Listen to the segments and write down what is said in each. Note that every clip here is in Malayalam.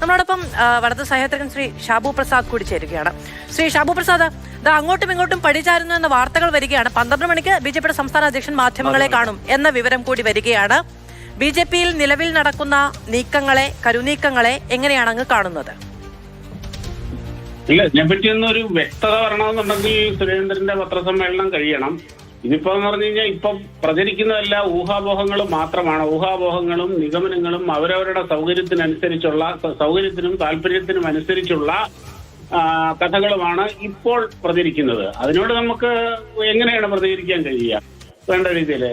നമ്മളോടൊപ്പം വടത് സഹയാത്രികൻ ശ്രീ ഷാബു പ്രസാദ് കൂടി ചേരുകയാണ്. ശ്രീ ഷാബു പ്രസാദ് ഇത് അങ്ങോട്ടും ഇങ്ങോട്ടും പടിചാരുന്നു എന്ന വാർത്തകൾ വരികയാണ്. പന്ത്രണ്ട് മണിക്ക് ബി ജെ പിയുടെ സംസ്ഥാന അധ്യക്ഷൻ മാധ്യമങ്ങളെ കാണും എന്ന വിവരം കൂടി വരികയാണ്. ബി ജെ പിയിൽ നിലവിൽ നടക്കുന്ന നീക്കങ്ങളെ കരുനീക്കങ്ങളെ എങ്ങനെയാണ് അങ്ങ് കാണുന്നത്? ഇല്ല ഇതിനെപ്പറ്റിയൊന്നും ഒരു വ്യക്തത വരണമെന്നുണ്ടെങ്കിൽ സുരേന്ദ്രന്റെ പത്രസമ്മേളനം കഴിയണം. ഇതിപ്പോ എന്ന് പറഞ്ഞു കഴിഞ്ഞാൽ ഇപ്പം പ്രചരിക്കുന്നതല്ല ഊഹാപോഹങ്ങളും മാത്രമാണ്. ഊഹാപോഹങ്ങളും നിഗമനങ്ങളും അവരവരുടെ സൗകര്യത്തിനനുസരിച്ചുള്ള സൗകര്യത്തിനും താല്പര്യത്തിനും അനുസരിച്ചുള്ള കഥകളുമാണ് ഇപ്പോൾ പ്രചരിക്കുന്നത്. അതിനോട് നമുക്ക് എങ്ങനെയാണ് പ്രതികരിക്കാൻ കഴിയുക? വേണ്ട രീതിയിൽ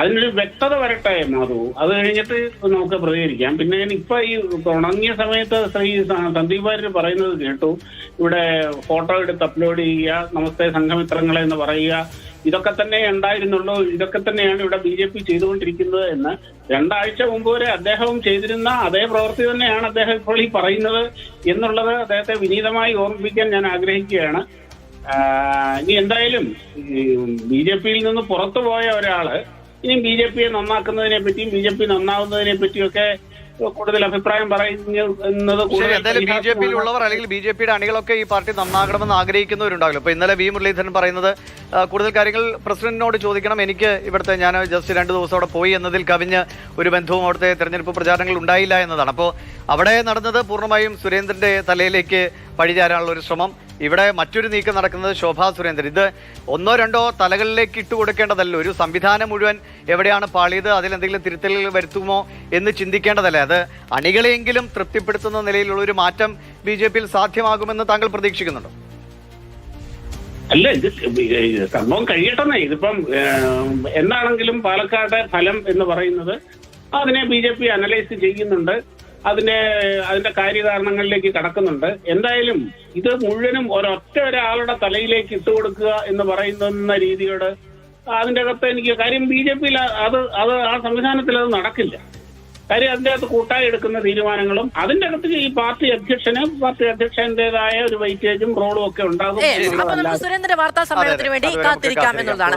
അതിനൊരു വ്യക്തത വരട്ടെ മാധു. അത് കഴിഞ്ഞിട്ട് നമുക്ക് പ്രതികരിക്കാം. പിന്നെ ഇപ്പൊ ഈ തുടങ്ങിയ സമയത്ത് ശ്രീ സന്ദീപ് വാര്യർ പറയുന്നത് കേട്ടു. ഇവിടെ ഫോട്ടോ എടുത്ത് അപ്ലോഡ് ചെയ്യുക നമസ്തേ സംഘമിത്രങ്ങളെ എന്ന് പറയുക ഇതൊക്കെ തന്നെ ഉണ്ടായിരുന്നുള്ളൂ. ഇതൊക്കെ തന്നെയാണ് ഇവിടെ ബി ജെ പി ചെയ്തുകൊണ്ടിരിക്കുന്നത് എന്ന്. രണ്ടാഴ്ച മുമ്പ് വരെ അദ്ദേഹവും ചെയ്തിരുന്ന അതേ പ്രവൃത്തി തന്നെയാണ് അദ്ദേഹം ഇപ്പോൾ ഈ പറയുന്നത് എന്നുള്ളത് അദ്ദേഹത്തെ വിനീതമായി ഓർമ്മിപ്പിക്കാൻ ഞാൻ ആഗ്രഹിക്കുകയാണ്. ഇനി എന്തായാലും ബി ജെ പിയിൽ നിന്ന് പുറത്തു പോയ ഒരാൾ ഇനി ബി ജെ പിയെ നന്നാക്കുന്നതിനെ പറ്റിയും ബി ജെ പി നന്നാവുന്നതിനെ പറ്റിയൊക്കെ കൂടുതൽ അഭിപ്രായം പറയുന്നത് എന്തായാലും ബി ജെ പിയിൽ ഉള്ളവർ അല്ലെങ്കിൽ ബി ജെ പിയുടെ അണികളൊക്കെ ഈ പാർട്ടി നന്നാകണമെന്ന് ആഗ്രഹിക്കുന്നവരുണ്ടാവില്ല? ഇപ്പൊ ഇന്നലെ വി മുരളീധരൻ പറയുന്നത് കൂടുതൽ കാര്യങ്ങൾ പ്രസിഡന്റിനോട് ചോദിക്കണം. എനിക്ക് ഇവിടുത്തെ ഞാൻ ജസ്റ്റ് രണ്ട് ദിവസം അവിടെ പോയി എന്നതിൽ കവിഞ്ഞ് ഒരു ബന്ധവും അവിടുത്തെ തെരഞ്ഞെടുപ്പ് പ്രചാരണങ്ങൾ ഉണ്ടായില്ല എന്നതാണ്. അപ്പോൾ അവിടെ നടന്നത് പൂർണമായും സുരേന്ദ്രന്റെ തലയിലേക്ക് പഴിചാരാനുള്ള ഒരു ശ്രമം. ഇവിടെ മറ്റൊരു നീക്കം നടക്കുന്നത് ശോഭാ സുരേന്ദ്രൻ. ഇത് ഒന്നോ രണ്ടോ തലകളിലേക്ക് ഇട്ടുകൊടുക്കേണ്ടതല്ല ഒരു സംവിധാനം മുഴുവൻ എവിടെയാണ് പാളിയത് അതിലെന്തെങ്കിലും തിരുത്തലുകൾ വരുത്തുമോ എന്ന് ചിന്തിക്കേണ്ടതല്ലേ? അത് അണികളെയെങ്കിലും തൃപ്തിപ്പെടുത്തുന്ന നിലയിലുള്ള ഒരു മാറ്റം ബി ജെ പിയിൽ സാധ്യമാകുമെന്ന് താങ്കൾ പ്രതീക്ഷിക്കുന്നുണ്ടോ? അല്ല ഇത് സംഭവം കഴിയട്ടെന്നേ. ഇതിപ്പം എന്താണെങ്കിലും പാലക്കാട് ഫലം എന്ന് പറയുന്നത് അതിനെ ബി ജെ പി അനലൈസ് ചെയ്യുന്നുണ്ട്. അതിന്റെ അതിന്റെ കാര്യകാരണങ്ങളിലേക്ക് കടക്കുന്നുണ്ട്. എന്തായാലും ഇത് മുഴുവനും ഒരൊറ്റ ഒരാളുടെ തലയിലേക്ക് ഇട്ടുകൊടുക്കുക എന്ന് പറയുന്ന രീതിയോട് അതിന്റെ അകത്ത് എനിക്ക് കാര്യം ബി ജെ പിയിൽ അത് അത് ആ സംവിധാനത്തിൽ അത് നടക്കില്ല. കാര്യം അതിന്റെ അകത്ത് കൂട്ടായി എടുക്കുന്ന തീരുമാനങ്ങളും അതിന്റെ അകത്ത് ഈ പാർട്ടി അധ്യക്ഷന് പാർട്ടി അധ്യക്ഷന്റേതായ ഒരു വെയിറ്റേജും റോളും ഒക്കെ ഉണ്ടാകും സുരേന്ദ്രന്റെ വാർത്താ സമ്മേളനത്തിന് വേണ്ടി കാത്തിരിക്കാം. എന്നുള്ളതാണ്.